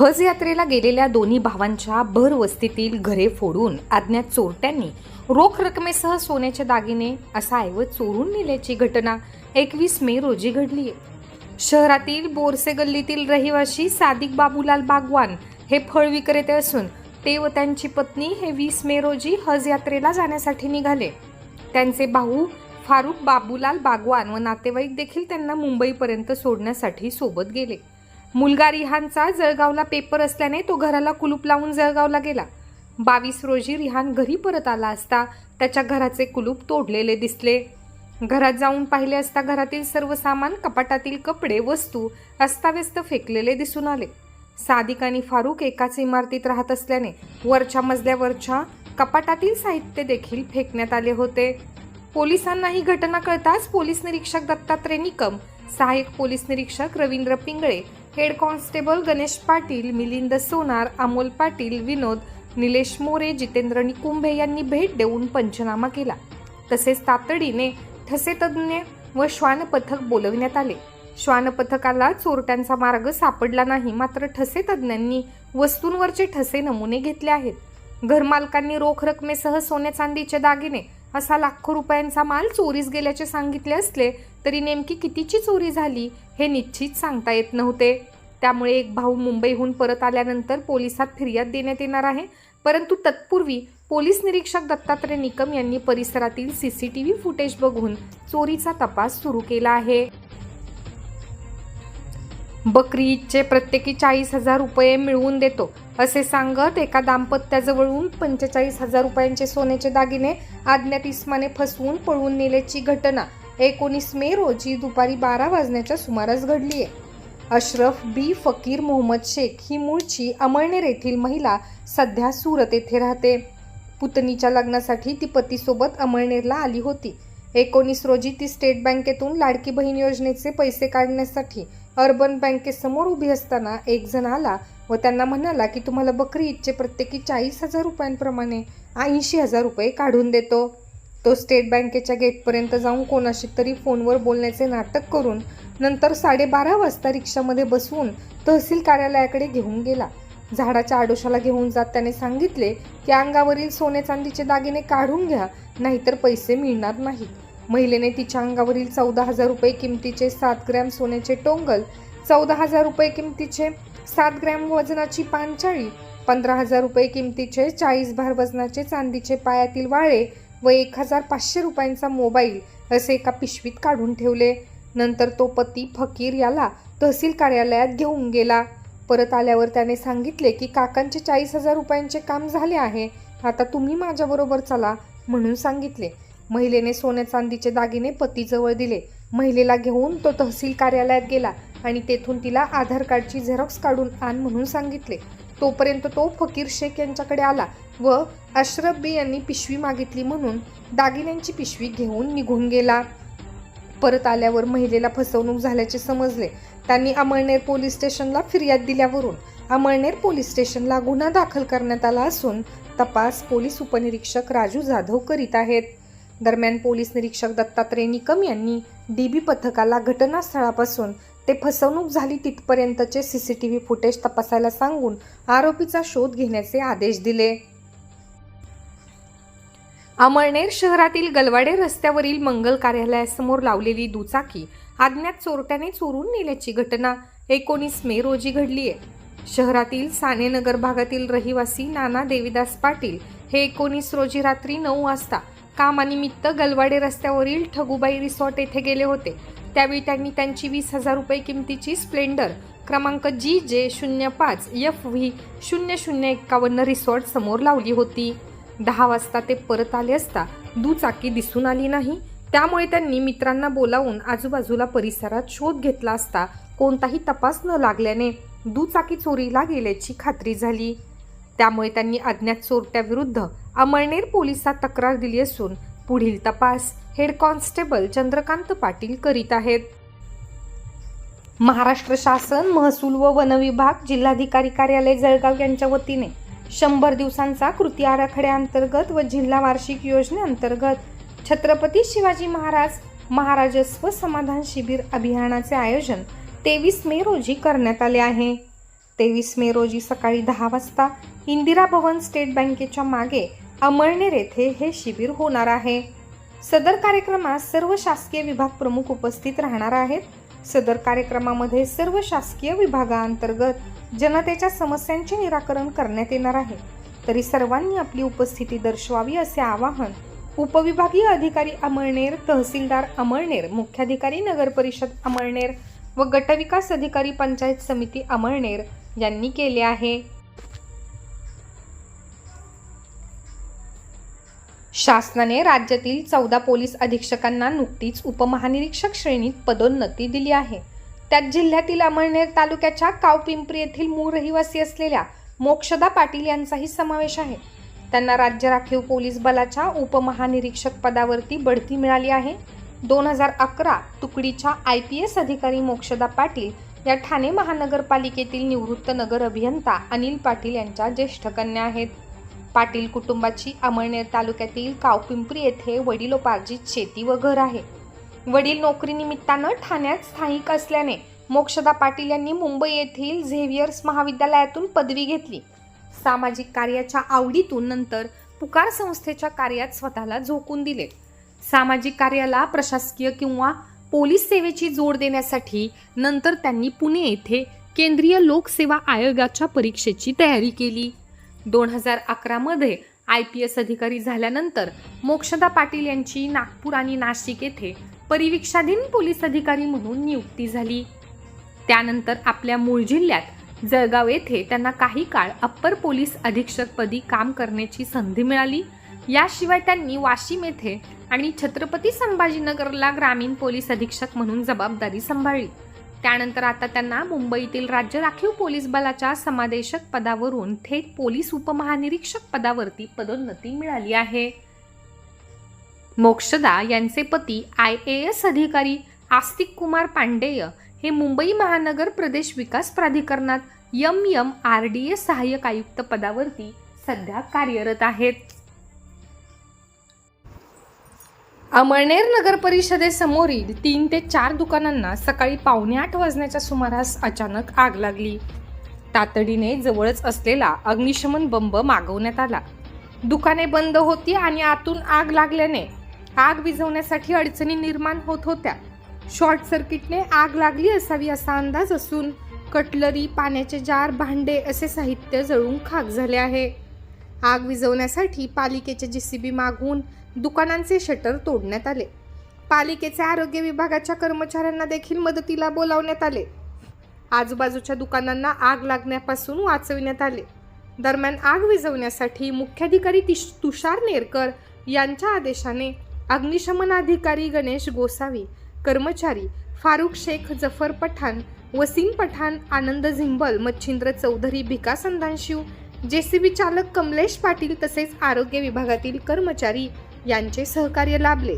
हज यात्रेला गेलेल्या दोन्ही भावांच्या भर वस्तीतील घरे फोडून अज्ञात चोरट्यांनी रोख रकमेसह सोन्याचे दागिने असा ऐवज चोरून नेल्याची घटना एकवीस मे रोजी घडली शहरातील बोरसे गल्लीतील रहिवासी सादिक बाबूलाल बागवान हे फळ विक्रेते असून ते व त्यांची पत्नी हे वीस मे रोजी हज यात्रेला जाण्यासाठी निघाले. त्यांचे भाऊ फारुख बाबूलाल बागवान व नातेवाईक देखील त्यांना मुंबईपर्यंत सोडण्यासाठी सोबत गेले. मुलगा रिहानचा जळगावला पेपर असल्याने तो घराला कुलूप लावून जळगावला गेला. बावीस रोजी रिहान घरी परत आला असता त्याच्या घराचे कुलूप तोडलेले दिसले. घरात जाऊन पाहिले असता घरातील सर्व सामान कपाटातील कपडे वस्तू अस्ताव्यस्त फेकलेले दिसून आले. सादिक आणि फारुख एकाच इमारतीत राहत असल्याने वरच्या मजल्यावरच्या कपाटातील साहित्य देखील फेकण्यात आले होते. पोलिसांना ही घटना कळताच पोलीस निरीक्षक दत्तात्रय निकम सहाय्यक पोलीस निरीक्षक रवींद्र पिंगळे हेड कॉन्स्टेबल गणेश पाटील मिलिंद सोनार अमोल पाटील विनोद निलेश मोरे जितेंद्र निकुंभे यांनी भेट देऊन पंचनामा केला. तसेच तातडीने ठसेतज्ज्ञ व श्वान पथक बोलविण्यात आले. श्वान पथकाला चोरट्यांचा मार्ग सापडला नाही मात्र ठसे तज्ज्ञांनी वस्तूंवरचे ठसे नमुने घेतले आहेत. घरमालकांनी रोख रकमेसह सोने चांदीचे दागिने असा लाखो रुपयांचा माल चोरीस गेल्याचे सांगितले असले तरी नेमकी कितीची चोरी झाली हे निश्चित सांगता येत नव्हते. त्यामुळे एक भाऊ मुंबईहून परत आल्यानंतर पोलिसात फिर्याद देण्यात येणार आहे. परंतु तत्पूर्वी पोलीस निरीक्षक दत्तात्रय निकम यांनी परिसरातील सीसीटीव्ही फुटेज बघून चोरीचा तपास सुरू केला आहे. बकरी ईदचे प्रत्येकी चाळीस हजार रुपये मिळवून देतो असे सांगत एका दाम्पत्याजवळून पंचेचाळीस हजार रुपयांचे सोन्याचे दागिने आज्ञात इस्माने फसवून पळवून नेल्याची घटना एकोणीस मे रोजी दुपारी बारा वाजण्याच्या सुमारास घडली आहे अशरफ बी. फकीर मोहम्मद शेख ही मूळची अमळनेर येथील महिला सध्या सुरत येथे राहते. पुतणीच्या लग्नासाठी ती पतीसोबत अमळनेरला आली होती. एकोणीस रोजी ती स्टेट बँकेतून लाडकी बहीण योजनेचे पैसे काढण्यासाठी अर्बन बँकेसमोर उभी असताना एक जण आला व त्यांना म्हणाला की तुम्हाला बकरी ईदचे प्रत्येकी चाळीस हजार रुपयांप्रमाणे ऐंशी हजार रुपये काढून देतो. तो स्टेट बँकेच्या गेटपर्यंत जाऊन कोणाशी तरी फोनवर बोलण्याचे नाटक करून नंतर साडेबारा वाजता रिक्षामध्ये बसवून तहसील कार्यालयाकडे घेऊन गेला. झाडाच्या आडोशाला घेऊन जात त्याने सांगितले की अंगावरील सोने चांदीचे दागिने काढून घ्या नाहीतर पैसे मिळणार नाहीत. महिलेने तिच्या अंगावरील चौदा हजार रुपये किमतीचे सात ग्रॅम सोन्याचे टोंगल चौदा हजार रुपये किमतीचे सात ग्रॅम वजनाची पानचाळी पंधरा हजार रुपये किमतीचे चाळीस भार वजनाचे चांदीचे पायातील वाळे व एक हजार पाचशे रुपयांचा मोबाईल असे एका पिशवीत काढून ठेवले. नंतर तो पती फकीर याला तहसील कार्यालयात घेऊन गेला. परत आल्यावर त्याने सांगितले की काकांचे चाळीस हजार रुपयांचे काम झाले आहे. आता तुम्ही माझ्याबरोबर चला म्हणून सांगितले. महिलेने सोन्या चांदीचे दागिने पतीजवळ दिले. महिलेला घेऊन तो तहसील कार्यालयात गेला आणि तेथून तिला आधार कार्डची झेरॉक्स काढून आण म्हणून सांगितले. तोपर्यंत तो फकीर शेख यांच्याकडे आला व अशरफ बी यांनी पिशवी मागितली म्हणून दागिन्यांची पिशवी घेऊन निघून गेला. परत आल्यावर महिलेला फसवणूक झाल्याचे समजले. त्यांनी अमळनेर पोलीस स्टेशनला फिर्याद दिल्यावरून अमळनेर पोलीस स्टेशनला गुन्हा दाखल करण्यात आला असून तपास पोलीस उपनिरीक्षक राजू जाधव करीत आहेत. दरम्यान पोलीस निरीक्षक दत्तात्रय निकम यांनी डीबी पथकाला घटनास्थळापासून ते फसवणूक झाली तिथपर्यंतचे सीसीटीव्ही फुटेज तपासायला सांगून आरोपीचा शोध घेण्याचे आदेश दिले. अमळनेर शहरातील गलवाडे रस्त्यावरील मंगल कार्यालयासमोर लावलेली दुचाकी अज्ञात चोरट्याने चोरून नेल्याची घटना एकोणीस मे रोजी घडली आहे. शहरातील सानेनगर भागातील रहिवासी नाना देविदास पाटील हे एकोणीस रोजी रात्री नऊ वाजता कामानिमित्त गलवाडे रस्त्यावरील ठगुबाई रिसॉर्ट येथे गेले होते. त्यावेळी त्यांनी त्यांची वीस हजार रुपये किमतीची स्प्लेंडर क्रमांक जी जे शून्य पाच एफ व्ही शून्य शून्य एक्कावन्न रिसॉर्ट समोर लावली होती. दहा वाजता ते परत आले असता दुचाकी दिसून आली नाही. त्यामुळे त्यांनी मित्रांना बोलावून आजूबाजूला परिसरात शोध घेतला असता कोणताही तपास न लागल्याने दुचाकी चोरीला गेल्याची खात्री झाली. त्यामुळे त्यांनी अज्ञात चोरट्याविरुद्ध अमळनेर पोलिसात तक्रार दिली असून पुढील तपास हेड कॉन्स्टेबल चंद्रकांत पाटील करीत आहेत. महाराष्ट्र शासन महसूल व वन विभाग जिल्हाधिकारी कार्यालय जळगाव यांच्या वतीने शंभर दिवसांचा कृती आराखड्याअंतर्गत व जिल्हा वार्षिक योजनेअंतर्गत छत्रपती शिवाजी महाराज महाराजस्व समाधान शिबिर अभियानाचे आयोजन तेवीस मे रोजी करण्यात आले आहे. तेवीस मे रोजी सकाळी दहा वाजता इंदिरा भवन स्टेट बँकेच्या मागे अमळनेर येथे हे शिबिर होणार आहे. सदर कार्यक्रमात सर्व शासकीय विभाग प्रमुख उपस्थित राहणार आहेत. सदर कार्यक्रमामध्ये सर्व शासकीय विभागाअंतर्गत जनतेच्या समस्यांचे निराकरण करण्यात येणार आहे. तरी सर्वांनी आपली उपस्थिती दर्शवावी असे आवाहन उपविभागीय अधिकारी अमळनेर तहसीलदार अमळनेर मुख्याधिकारी नगर परिषद अमळनेर व गटविकास अधिकारी पंचायत समिती अमळनेर यांनी केले आहे. शासनाने राज्यातील चौदा पोलीस अधीक्षकांना नुकतीच उपमहानिरीक्षक श्रेणीत पदोन्नती दिली आहे. त्यात जिल्ह्यातील अमळनेर तालुक्याच्या कावपिंपरी येथील मूळ रहिवासी असलेल्या मोक्षदा पाटील यांचाही समावेश आहे. त्यांना राज्य राखीव पोलीस बलाच्या उपमहानिरीक्षक पदावरती बढती मिळाली आहे. दोन हजार अकरा तुकडीच्या आय पी एस अधिकारी मोक्षदा पाटील या ठाणे महानगरपालिकेतील निवृत्त नगर अभियंता अनिल पाटील यांच्या ज्येष्ठ कन्या आहेत. पाटील कुटुंबाची अमळनेर तालुक्यातील कावपिंपरी येथे वडिलोपार्जित शेती व घर आहे. वडील नोकरीनिमित्तानं ठाण्यात स्थायिक असल्याने मोक्षदा पाटील यांनी मुंबई येथील झेवियर्स महाविद्यालयातून पदवी घेतली. सामाजिक कार्याच्या आवडीतून नंतर पुकार संस्थेच्या कार्यात स्वतःला झोकून दिले. सामाजिक कार्याला प्रशासकीय किंवा पोलीस सेवेची जोड देण्यासाठी नंतर त्यांनी पुणे येथे केंद्रीय लोकसेवा आयोगाच्या परीक्षेची तयारी केली. दोन हजार अकरामध्ये आय पी एस अधिकारी झाल्यानंतर मोक्षदा पाटील यांची नागपूर आणि नाशिक येथे परिवीक्षाधीन पोलीस अधिकारी म्हणून नियुक्ती झाली. त्यानंतर आपल्या मूळ जिल्ह्यात जळगाव येथे त्यांना काही काळ अप्पर पोलीस अधीक्षकपदी काम करण्याची संधी मिळाली. याशिवाय त्यांनी वाशिम येथे आणि छत्रपती संभाजीनगरला ग्रामीण पोलीस अधीक्षक म्हणून जबाबदारी सांभाळली. त्यानंतर आता त्यांना मुंबईतील राज्य राखीव पोलीस बलाच्या समादेशक पदावरून थेट पोलीस उपमहानिरीक्षक पदावरती पदोन्नती मिळाली आहे. मोक्षदा यांचे पती आय ए एस अधिकारी आस्तिक कुमार पांडेय हे मुंबई महानगर प्रदेश विकास प्राधिकरणात M M R D A सहाय्यक आयुक्त पदावरती सध्या कार्यरत आहेत. अमळनेर नगर परिषदेसमोरील तीन ते चार दुकानांना सकाळी पावणे आठ वाजण्याच्या सुमारास अचानक आग लागली. तातडीने जवळच असलेला अग्निशमन बंब मागवण्यात आला. दुकाने बंद होती आणि आतून आग लागल्याने आग विझवण्यासाठी अडचणी निर्माण होत होत्या. शॉर्ट सर्किटने आग लागली असावी असा अंदाज असून कटलरी पाण्याचे जार भांडे असे साहित्य जळून खाक झाले आहे. आग विझवण्यासाठी पालिकेचे जी सी बी मागवून दुकानांचे शटर तोडण्यात आले. पालिकेचे आरोग्य विभागाच्या कर्मचाऱ्यांना देखील मदतीला बोलावण्यात आले. आजूबाजूच्या दुकानांना आग लागण्यापासून वाचविण्यात आले. दरम्यान आग विझवण्यासाठी मुख्याधिकारी तिश- तुषार नेरकर यांच्या आदेशाने अग्निशमन अधिकारी गणेश गोसावी कर्मचारी फारुख शेख जफर पठाण वसीम पठाण आनंद झिंबल मच्छिंद्र चौधरी भिका संधानशिव जेसीबी चालक कमलेश पाटील तसेच आरोग्य विभागातील कर्मचारी यांचे सहकार्य लाभले.